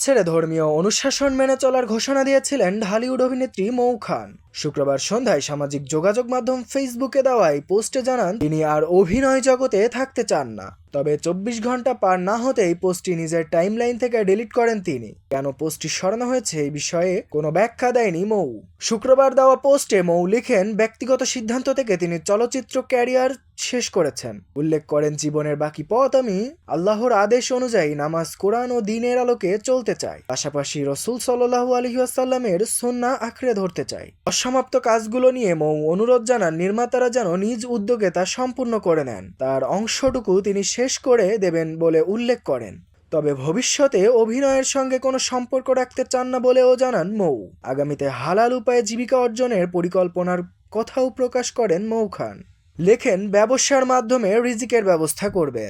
ছেড়ে ধর্মীয় অনুশাসন মেনে চলার ঘোষণা দিয়েছিলেন ঢালিউড অভিনেত্রী মৌ খান। শুক্রবার সন্ধ্যায় সামাজিক যোগাযোগ মাধ্যম ফেসবুকে দেওয়া এই পোস্টে জানান, তিনি আর অভিনয় জগতে থাকতে চান না। তবে চব্বিশ ঘণ্টা পার না হতেই পোস্টটি নিজের টাইমলাইন থেকে ডিলিট করেন তিনি। কেন পোস্টটি সরানো হয়েছে এই বিষয়ে কোনো ব্যাখ্যা দেয়নি মৌ। শুক্রবার দেওয়া পোস্টে মৌ লিখেন, ব্যক্তিগত সিদ্ধান্ত থেকে তিনি চলচ্চিত্র ক্যারিয়ার শেষ করেছেন। উল্লেখ করেন, জীবনের বাকি পথ আমি আল্লাহর আদেশ অনুযায়ী নামাজ, কোরআন ও দিনের আলোকে চলতে চাই। পাশাপাশি রসুল সাল্লাহু আলহিহাসাল্লামের সন্না আঁকড়ে ধরতে চাই। অসমাপ্ত কাজগুলো নিয়ে মৌ অনুরোধ জানান, নির্মাতারা যেন নিজ উদ্যোগে তা সম্পূর্ণ করে নেন। তার অংশটুকু তিনি শেষ করে দেবেন বলে উল্লেখ করেন। তবে ভবিষ্যতে অভিনয়ের সঙ্গে কোনো সম্পর্ক রাখতে চান না বলেও জানান মৌ। আগামীতে হালাল উপায়ে জীবিকা অর্জনের পরিকল্পনার কথাও প্রকাশ করেন মৌ খান। লেখেন ব্যবসার মাধ্যমে রিজিকের ব্যবস্থা করবে।